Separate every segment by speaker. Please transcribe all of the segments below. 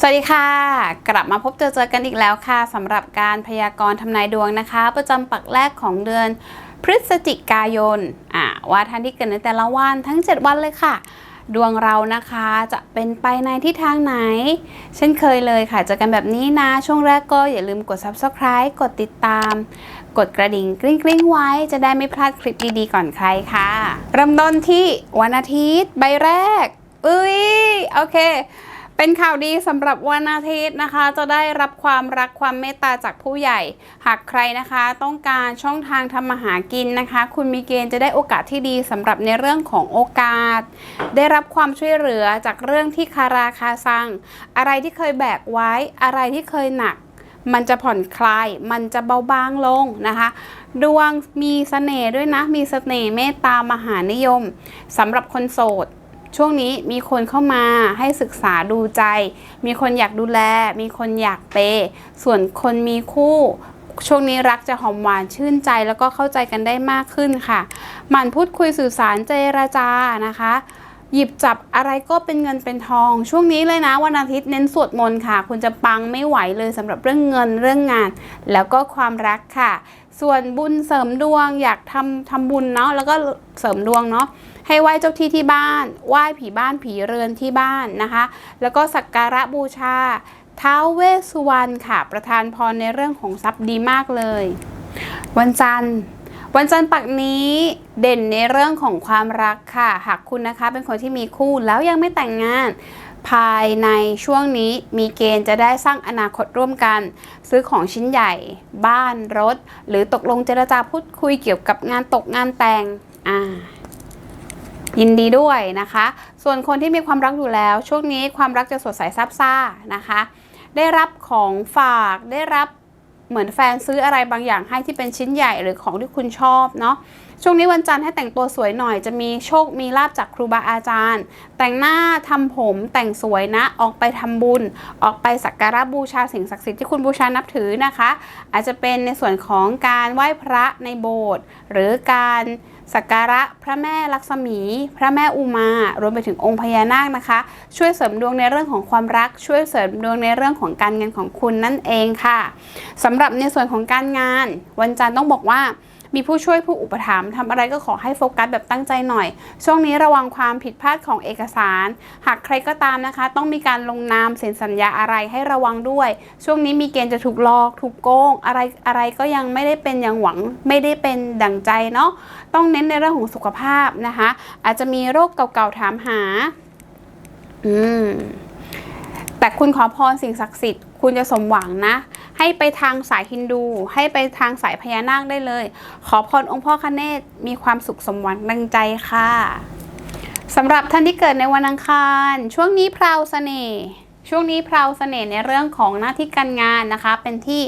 Speaker 1: สวัสดีค่ะ กลับมาพบเจอเจอกันอีกแล้วค่ะสำหรับการพยากรณ์ทำนายดวงนะคะ ประจำปักแรกของเดือนพฤศจิกายนอ่าว่าท่านที่เกิดในแต่ละวันทั้ง 7 วันเลยค่ะ ดวงเรานะคะจะเป็นไปในทิศทางไหน เช่นเคยเลยค่ะ เจอกันแบบนี้นะ ช่วงแรกก็อย่าลืมกด subscribe กดติดตาม กดกระดิ่งกริ๊งกริ๊งๆไว้จะได้ไม่พลาดคลิปดีๆก่อนใครค่ะเริ่มต้นที่วันอาทิตย์ใบแรกอุ้ยโอเค เป็นข่าวดีสำหรับวันอาทิตย์นะคะ จะได้รับความรักความเมตตาจากผู้ใหญ่ หากใครนะคะต้องการช่องทางทำมาหากินนะคะ คุณมีเกณฑ์จะได้โอกาสที่ดีสำหรับในเรื่องของโอกาส ได้รับความช่วยเหลือจากเรื่องที่คาราคาซัง อะไรที่เคยแบกไว้อะไรที่เคยหนักมันจะผ่อนคลาย มันจะเบาบางลงนะคะ ดวงมีเสน่ห์ด้วยนะ มีเสน่ห์เมตตามหานิยมสำหรับคนโสด ช่วงนี้มีคนเข้ามาให้ศึกษาดูใจ มีคนอยากดูแล มีคนอยากเปย์ส่วนคนมีคู่ช่วงนี้รักจะหอมหวานชื่นใจแล้วก็เข้าใจกันได้มากขึ้นค่ะ หมั่นพูดคุยสื่อสารเจรจานะคะ หยิบจับอะไรก็เป็นเงินเป็นทอง ช่วงนี้เลยนะวันอาทิตย์เน้นสวดมนต์ค่ะ คุณจะปังไม่ไหวเลยสำหรับเรื่องเงินเรื่องงาน แล้วก็ความรักค่ะ ส่วนบุญเสริมดวงอยากทำทำบุญเนาะแล้วก็เสริมดวงเนาะ ให้ไหว้เจ้าที่ที่บ้าน ไหว้ผีบ้านผีเรือนที่บ้านนะคะ แล้วก็สักการะบูชาท้าวเวสสุวรรณค่ะ ประทานพรในเรื่องของทรัพย์ดีมากเลย วันจันทร์วันจันทร์ปักนี้เด่นในเรื่องของความรักค่ะ หากคุณนะคะเป็นคนที่มีคู่แล้วยังไม่แต่งงาน ภายในช่วงนี้มีเกณฑ์จะได้สร้างอนาคตร่วมกัน ซื้อของชิ้นใหญ่ บ้านรถ หรือตกลงเจรจาพูดคุยเกี่ยวกับงานตกงานแต่งอ่า ยินดีด้วยนะคะ ส่วนคนที่มีความรักอยู่แล้ว ช่วงนี้ความรักจะสดใสซับซ่านะคะ ได้รับของฝากได้รับเหมือนแฟนซื้ออะไรบางอย่างให้ที่เป็นชิ้นใหญ่หรือของที่คุณชอบเนาะช่วงนี้วันจันทร์ให้แต่งตัวสวยหน่อยจะมีโชคมีลาบจากครูบาอาจารย์ แต่งหน้าทำผมแต่งสวยนะออกไปทำบุญ ออกไปสักการะบูชาสิ่งศักดิ์สิทธิ์ที่คุณบูชานับถือนะคะ อาจจะเป็นในส่วนของการไหว้พระในโบสถ์หรือการ สักการะพระแม่ลักษมี พระแม่อุมารวมไปถึงองค์พญานาคนะคะ ช่วยเสริมดวงในเรื่องของความรัก ช่วยเสริมดวงในเรื่องของการเงินของคุณนั่นเองค่ะสำหรับในส่วนของการงาน วันจันทร์ต้องบอกว่า มีผู้ช่วยผู้อุปถัมภ์ทำอะไรก็ขอให้โฟกัสแบบตั้งใจหน่อย ช่วงนี้ระวังความผิดพลาดของเอกสาร หากใครก็ตามนะคะ ต้องมีการลงนามเซ็นสัญญาอะไรให้ระวังด้วย ช่วงนี้มีเกณฑ์จะถูกหลอก ถูกโกง อะไรอะไรก็ยังไม่ได้เป็นอย่างหวัง ไม่ได้เป็นดั่งใจเนาะต้องเน้นในเรื่องของสุขภาพนะคะ อาจจะมีโรคเก่าๆถามหา อืม แต่คุณขอพรสิ่งศักดิ์สิทธิ์คุณจะสมหวังนะ ให้ไปทางสายฮินดู ให้ไปทางสายพญานาคได้เลย ขอพรองค์พ่อคเนศมีความสุขสมหวังดังใจค่ะสำหรับท่านที่เกิดในวันอังคาร ช่วงนี้พราวเสน่ห์ช่วงนี้พราวเสน่ห์ในเรื่องของหน้าที่การงานนะคะ เป็นที่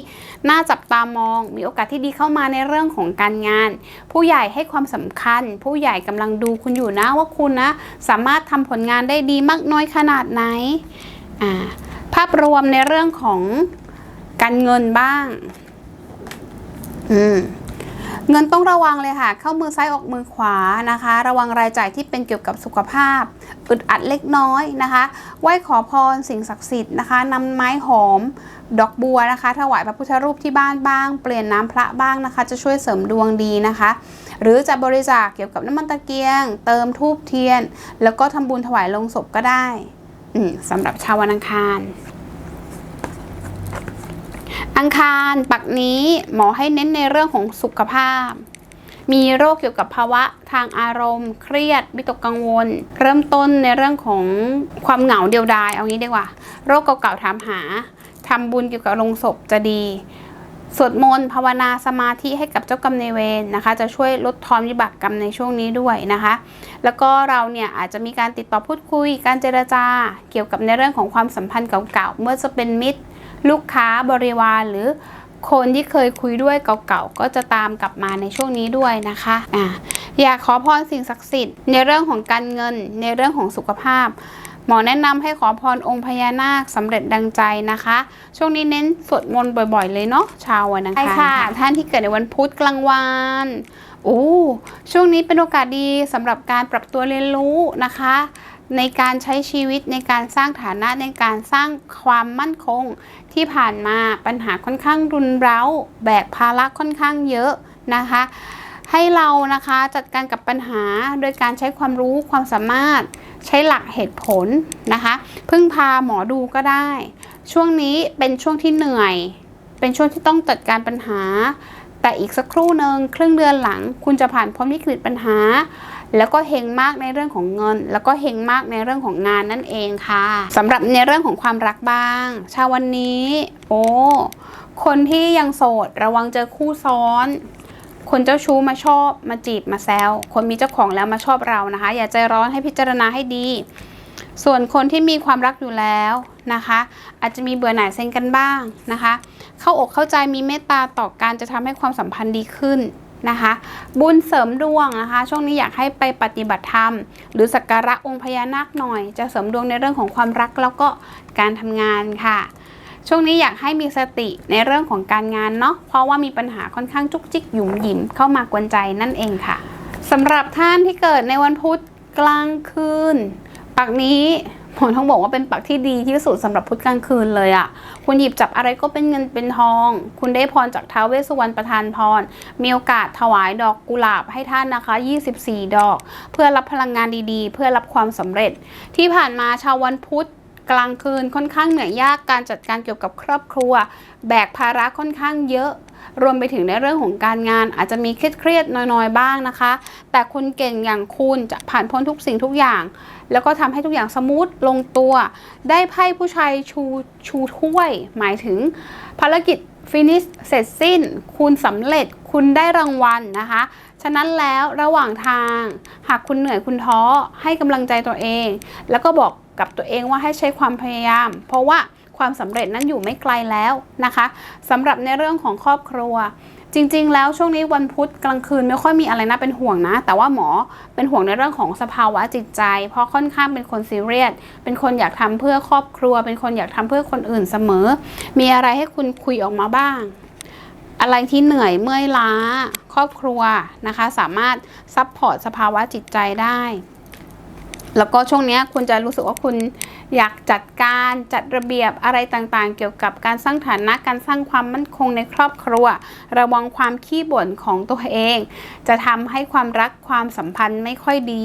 Speaker 1: น่าจับตามอง มีโอกาสที่ดีเข้ามาในเรื่องของการงาน ผู้ใหญ่ให้ความสำคัญ ผู้ใหญ่กำลังดูคุณอยู่นะว่าคุณนะ สามารถทำผลงานได้ดีมากน้อยขนาดไหน ภาพรวมในเรื่องของการเงินบ้าง เงินต้องระวังเลยค่ะ เข้ามือซ้ายออกมือขวานะคะ ระวังรายจ่ายที่เป็นเกี่ยวกับสุขภาพ อึดอัดเล็กน้อยนะคะ ไหว้ขอพรสิ่งศักดิ์สิทธิ์นะคะนำไม้หอม ดอกบัวนะคะ ถวายพระพุทธรูปที่บ้านบ้าง เปลี่ยนน้ำพระบ้างนะคะ จะช่วยเสริมดวงดีนะคะ หรือจะบริจาคเกี่ยวกับน้ำมันตะเกียง เติมทูบเทียน แล้วก็ทำบุญถวายลงศพก็ได้ สำหรับชาววันอังคาร อังคารปักนี้หมอให้เน้นในเรื่องของสุขภาพ มีโรคเกี่ยวกับภาวะทางอารมณ์ เครียดวิตกกังวล เริ่มต้นในเรื่องของความเหงาเดียวดายเอางี้ดีกว่า โรคเก่าๆถามหาทำบุญเกี่ยวกับลงศพจะดี สวดมนต์ภาวนาสมาธิให้กับเจ้ากรรมนายเวรนะคะ จะช่วยลดทอนวิบากกรรมในช่วงนี้ด้วยนะคะ แล้วก็เราเนี่ยอาจจะมีการติดต่อพูดคุย การเจรจา เกี่ยวกับในเรื่องของความสัมพันธ์เก่าๆเมื่อจะเป็นมิตร ลูกค้าบริวารหรือคนที่เคยคุยด้วยเก่าๆ ก็จะตามกลับมาในช่วงนี้ด้วยนะคะอะอยากขอพรสิ่งศักดิ์สิทธิ์ในเรื่องของการเงินในเรื่องของสุขภาพ หมอแนะนำให้ขอพรองค์พญานาคสำเร็จดังใจนะคะ ช่วงนี้เน้นสวดมนต์บ่อย ๆ เลยเนาะชาววันอังคารใช่ค่ะ ท่านที่เกิดในวันพุธกลางวันโอ้ช่วงนี้เป็นโอกาสดีสำหรับการปรับตัวเรียนรู้นะคะ ในการใช้ชีวิตในการสร้างฐานะในการสร้างความมั่นคง ที่ผ่านมาปัญหาค่อนข้างรุนเร้า แบกภาระค่อนข้างเยอะนะคะให้เรานะคะจัดการกับปัญหาโดยการใช้ความรู้ความสามารถ ใช้หลักเหตุผลนะคะ พึ่งพาหมอดูก็ได้ ช่วงนี้เป็นช่วงที่เหนื่อย เป็นช่วงที่ต้องจัดการปัญหา แต่อีกสักครู่หนึ่งครึ่งเดือนหลัง คุณจะผ่านพ้นวิกฤตปัญหา แล้วก็เฮงมากในเรื่องของเงิน แล้วก็เฮงมากในเรื่องของงานนั่นเองค่ะสำหรับในเรื่องของความรักบ้าง ชาววันนี้ โอ้คนที่ยังโสดระวังเจอคู่ซ้อน คนเจ้าชู้มาชอบมาจีบมาแซวคนมีเจ้าของแล้วมาชอบเรานะคะ อย่าใจร้อนให้พิจารณาให้ดี ส่วนคนที่มีความรักอยู่แล้วนะคะ อาจจะมีเบื่อหน่ายเซ็งกันบ้างนะคะ เข้าอกเข้าใจมีเมตตาต่อกันจะทำให้ความสัมพันธ์ดีขึ้นนะคะ บุญเสริมดวงนะคะ ช่วงนี้อยากให้ไปปฏิบัติธรรม หรือสักการะองค์พญานาคหน่อย จะเสริมดวงในเรื่องของความรักแล้วก็การทำงานค่ะ ช่วงนี้อยากให้มีสติในเรื่องของการงานเนาะเพราะว่ามีปัญหาค่อนข้างจุกจิกหยุ่มหยิมเข้ามากวนใจนั่นเองค่ะสำหรับท่านที่เกิดในวันพุธกลางคืนปักนี้ผมต้องบอกว่าเป็นปักที่ดีที่สุดสำหรับพุธกลางคืนเลยอะ่ะ คุณหยิบจับอะไรก็เป็นเงินเป็นทอง คุณได้พรจากท้าวเวสสุวรรณประทานพร มีโอกาสถวายดอกกุหลาบให้ท่านนะคะ 24 ดอก เพื่อรับพลังงานดีๆ เพื่อรับความสำเร็จ ที่ผ่านมาชาววันพุธ กลางคืนค่อนข้างเหนื่อยยากการจัดการเกี่ยวกับครอบครัว แบกภาระค่อนข้างเยอะ รวมไปถึงในเรื่องของการงาน อาจจะมีเครียดๆน้อยๆบ้างนะคะ แต่คุณเก่งอย่างคุณจะผ่านพ้นทุกสิ่งทุกอย่าง แล้วก็ทำให้ทุกอย่างสมูทลงตัว ได้ไพ่ผู้ชายชูชูถ้วย หมายถึงภารกิจฟินิชเสร็จสิ้น คุณสำเร็จคุณได้รางวัลนะคะ ฉะนั้นแล้วระหว่างทาง หากคุณเหนื่อยคุณท้อให้กำลังใจตัวเอง แล้วก็บอก กับตัวเองว่าให้ใช้ความพยายาม เพราะว่าความสำเร็จนั้นอยู่ไม่ไกลแล้วนะคะสำหรับในเรื่องของครอบครัว จริง ๆ แล้วช่วงนี้วันพุธกลางคืนไม่ค่อยมีอะไรน่าเป็นห่วงนะ แต่ว่าหมอเป็นห่วงในเรื่องของสภาวะจิตใจ เพราะค่อนข้างเป็นคนซีเรียสเป็นคนอยากทำเพื่อครอบครัว เป็นคนอยากทำเพื่อคนอื่นเสมอ มีอะไรให้คุณคุยออกมาบ้าง อะไรที่เหนื่อยเมื่อยล้า ครอบครัวนะคะ สามารถซัพพอร์ตสภาวะจิตใจได้ แล้วก็ช่วงนี้คุณจะรู้สึกว่าคุณอยากจัดการจัดระเบียบอะไรต่างๆ เกี่ยวกับการสร้างฐานะการสร้างความมั่นคงในครอบครัว ระวังความขี้บ่นของตัวเอง จะทำให้ความรักความสัมพันธ์ไม่ค่อยดี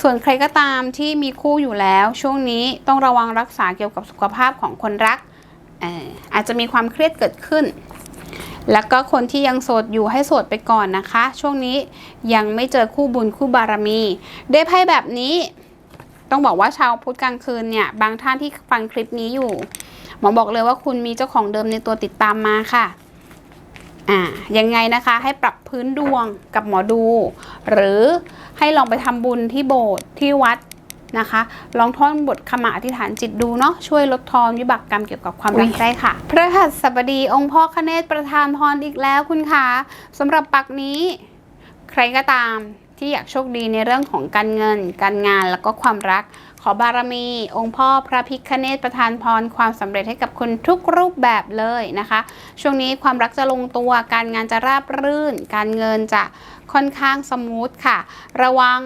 Speaker 1: ส่วนใครก็ตามที่มีคู่อยู่แล้ว ช่วงนี้ต้องระวังรักษาเกี่ยวกับสุขภาพของคนรักเอ่ออาจจะมีความเครียดเกิดขึ้นแล้วก็คนที่ยังโสดอยู่ให้โสดไปก่อนนะคะ ช่วงนี้ยังไม่เจอคู่บุญคู่บารมี ได้ไพ่แบบนี้ ต้องบอกว่าชาวพุธกลางคืนเนี่ย บางท่านที่ฟังคลิปนี้อยู่ หมอบอกเลยว่าคุณมีเจ้าของเดิมในตัวติดตามมาค่ะอ่ายังไงนะคะให้ปรับพื้นดวงกับหมอดู หรือให้ลองไปทำบุญที่โบสถ์ที่วัดนะคะ ลองท่องบทขมาอธิษฐานจิตดูเนาะช่วยลดทอนวิบากกรรมเกี่ยวกับความรักได้ค่ะ พระหัสบดีองค์พ่อคเนศประทานพรอีกแล้วคุณคะสำหรับปักนี้ ใครก็ตาม ที่อยากโชคดีในเรื่องของการเงิน การงานแล้วก็ความรัก ขอบารมี องค์พ่อพระพิคเนศประทานพรความสำเร็จให้กับคุณทุกรูปแบบเลยนะคะ ช่วงนี้ความรักจะลงตัว การงานจะราบรื่น การเงินจะค่อนข้างสมูทค่ะ ระวัง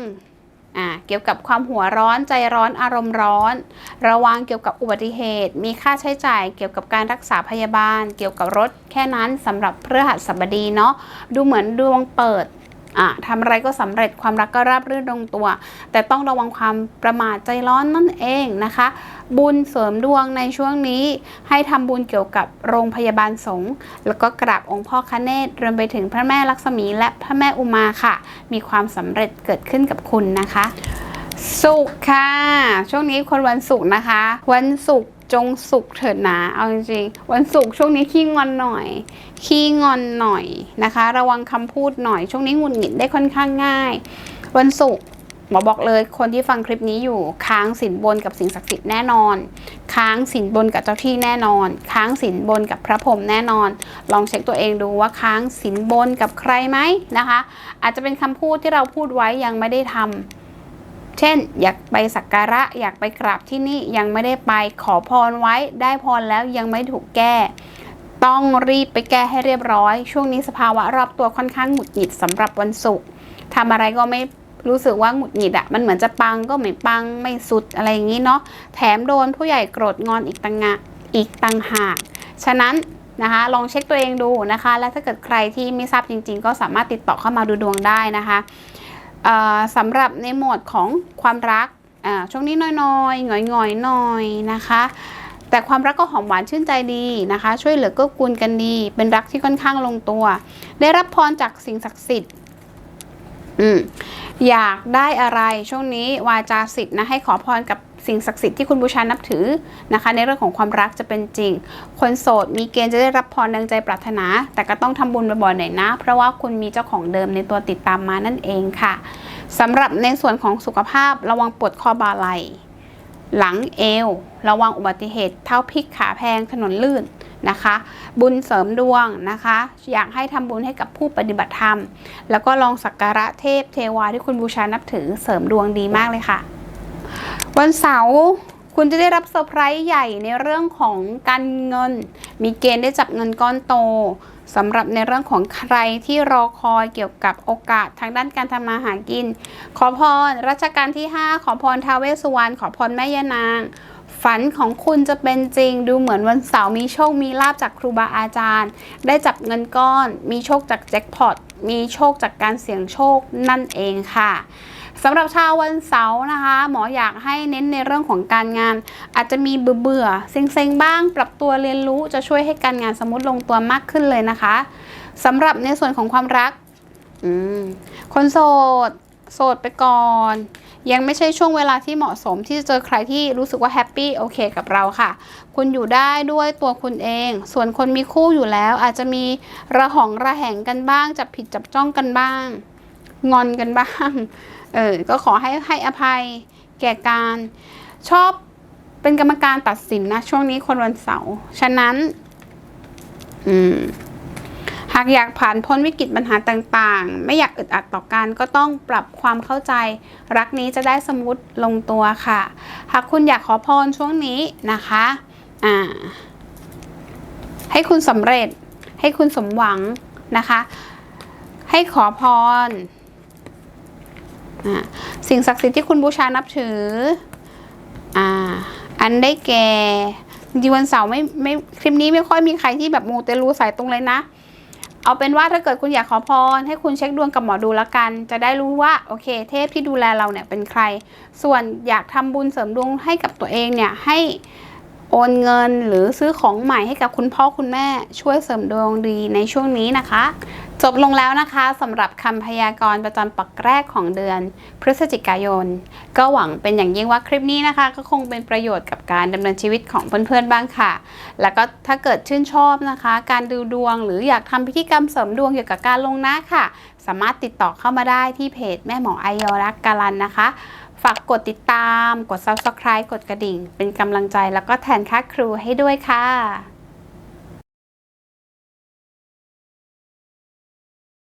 Speaker 1: เกี่ยวกับความหัวร้อนใจร้อนอารมณ์ร้อน ระวังเกี่ยวกับอุบัติเหตุ มีค่าใช้จ่ายเกี่ยวกับการรักษาพยาบาล เกี่ยวกับรถแค่นั้นสำหรับเพฤหัสบดีเนาะดูเหมือนดวงเปิด อะทำอะไรก็สำเร็จความรักก็ราบรื่นลงตัว แต่ต้องระวังความประมาทใจร้อนนั่นเองนะคะ บุญเสริมดวงในช่วงนี้ ให้ทำบุญเกี่ยวกับโรงพยาบาลสงฆ์แล้วก็กราบองค์พ่อคเนศรวมไปถึงพระแม่ลักษมีและพระแม่อุมาค่ะ มีความสำเร็จเกิดขึ้นกับคุณนะคะ สุขค่ะ ช่วงนี้คนวันศุกร์นะคะ วันศุกร์ จงสุขเถิดนาเอาจริงๆวันศุกร์ช่วงนี้ขี้งอนหน่อย ขี้งอนหน่อยนะคะ ระวังคำพูดหน่อย ช่วงนี้หงุดหงิดได้ค่อนข้างง่าย วันศุกร์หมอบอกเลยคนที่ฟังคลิปนี้อยู่ค้างสินบนกับสิ่งศักดิ์สิทธิ์แน่นอน ค้างสินบนกับเจ้าที่แน่นอน ค้างสินบนกับพระพรหมแน่นอน ลองเช็คตัวเองดูว่าค้างสินบนกับใครไหมนะคะ อาจจะเป็นคำพูดที่เราพูดไว้ยังไม่ได้ทำ เช่น อยากไปสักการะอยากไปกราบที่นี่ยังไม่ได้ไปขอพรไว้ได้พรแล้วยังไม่ถูกแก้ ต้องรีบไปแก้ให้เรียบร้อย ช่วงนี้สภาวะรอบตัวค่อนข้างหงุดหงิดสำหรับวันศุกร์ทำอะไรก็ไม่รู้สึกว่าหงุดหงิดอะมันเหมือนจะปังก็ไม่ปังไม่สุดอะไรอย่างนี้เนาะแถมโดนผู้ใหญ่โกรธงอนอีกต่างหากอีกต่างหากฉะนั้นนะคะลองเช็คตัวเองดูนะคะ และถ้าเกิดใครที่ไม่ทราบจริง ๆ ก็สามารถติดต่อเข้ามาดูดวงได้นะคะ สำหรับในโหมดของความรักช่วงนี้น้อยๆหงอยๆหน่อยนะคะ แต่ความรักก็หอมหวานชื่นใจดีนะคะ ช่วยเหลือเกื้อกูลกันดี เป็นรักที่ค่อนข้างลงตัว ได้รับพรจากสิ่งศักดิ์สิทธิ์ อืมอยากได้อะไรช่วงนี้วาจาสิทธิ์นะให้ขอพรกับสิ่งศักดิ์สิทธิ์ที่คุณบูชานับถือนะคะ ในเรื่องของความรักจะเป็นจริง คนโสดมีเกณฑ์จะได้รับพรดังใจปรารถนา แต่ก็ต้องทำบุญบ่อยๆหน่อยนะ เพราะว่าคุณมีเจ้าของเดิมในตัวติดตามมานั่นเองค่ะสำหรับในส่วนของสุขภาพระวังปวดข้อบ่าไหล่ หลังเอว ระวังอุบัติเหตุ เท้าพลิกขาแพงถนนลื่นนะคะ บุญเสริมดวงนะคะ อยากให้ทำบุญให้กับผู้ปฏิบัติธรรม แล้วก็ลองสักการะเทพเทวาที่คุณบูชานับถือเสริมดวงดีมากเลยค่ะ วันเสาร์คุณจะได้รับเซอร์ไพรส์ใหญ่ในเรื่องของการเงิน มีเกณฑ์ได้จับเงินก้อนโต สำหรับในเรื่องของใครที่รอคอยเกี่ยวกับโอกาสทางด้านการทำมาหากิน ขอพรรัชกาลที่ 5 ขอพรท้าวเวสสุวรรณขอพรแม่ยานาง ฝันของคุณจะเป็นจริง ดูเหมือนวันเสาร์มีโชคมีลาบจากครูบาอาจารย์ ได้จับเงินก้อน มีโชคจากแจ็คพอตมีโชคจากการเสี่ยงโชคนั่นเองค่ะ สำหรับชาววันเสาร์นะคะ หมออยากให้เน้นในเรื่องของการงาน อาจจะมีเบื่อเบื่อเซ็งๆบ้าง ปรับตัวเรียนรู้จะช่วยให้การงานสมมติลงตัวมากขึ้นเลยนะคะสำหรับในส่วนของความรักคนโสด โสดไปก่อน ยังไม่ใช่ช่วงเวลาที่เหมาะสมที่จะเจอใครที่รู้สึกว่าแฮปปี้โอเคกับเราค่ะ คุณอยู่ได้ด้วยตัวคุณเอง ส่วนคนมีคู่อยู่แล้ว อาจจะมีระหองระแหงกันบ้างจับผิดจับจ้องกันบ้าง งอนกันบ้าง เออ ก็ขอให้ให้อภัยแก่การชอบเป็นกรรมการตัดสินนะ ช่วงนี้คนวันเสาร์ฉะนั้น อืมหากอยากผ่านพ้นวิกฤตปัญหาต่างๆ ไม่อยากอึดอัดต่อกันก็ต้องปรับความเข้าใจ รักนี้จะได้สมูทลงตัวค่ะ หากคุณอยากขอพรช่วงนี้นะคะอ่าให้คุณสำเร็จให้คุณสมหวังนะคะ ให้ขอพร สิ่งศักดิ์สิทธิ์ที่คุณบูชานับถืออ่าอันได้แก่จริงวันเสาร์ไม่ไม่คลิปนี้ไม่ค่อยมีใครที่แบบมูเตลูสายตรงเลยนะ เอาเป็นว่าถ้าเกิดคุณอยากขอพร ให้คุณเช็คดวงกับหมอดูละกัน จะได้รู้ว่าโอเค เทพที่ดูแลเราเนี่ยเป็นใคร ส่วนอยากทำบุญเสริมดวงให้กับตัวเองเนี่ยให้โอนเงินหรือซื้อของใหม่ให้กับคุณพ่อคุณแม่ช่วยเสริมดวงดีในช่วงนี้นะคะ จบลงแล้วนะคะสำหรับคำพยากรณ์ประจำปักแรกของเดือน พฤศจิกายน ก็หวังเป็นอย่างยิ่งว่าคลิปนี้นะคะ ก็คงเป็นประโยชน์กับการดำเนินชีวิตของเพื่อนๆบ้างค่ะ แล้วก็ถ้าเกิดชื่นชอบนะคะ การดูดวง หรืออยากทำพิธีกรรมเสริมดวงเกี่ยวกับการลงนะค่ะ สามารถติดต่อเข้ามาได้ที่เพจแม่หมอไอยอรักการันนะคะ ฝากกดติดตาม กด subscribe กดกระดิ่ง เป็นกำลังใจแล้วก็แทนค่าครูให้ด้วยค่ะ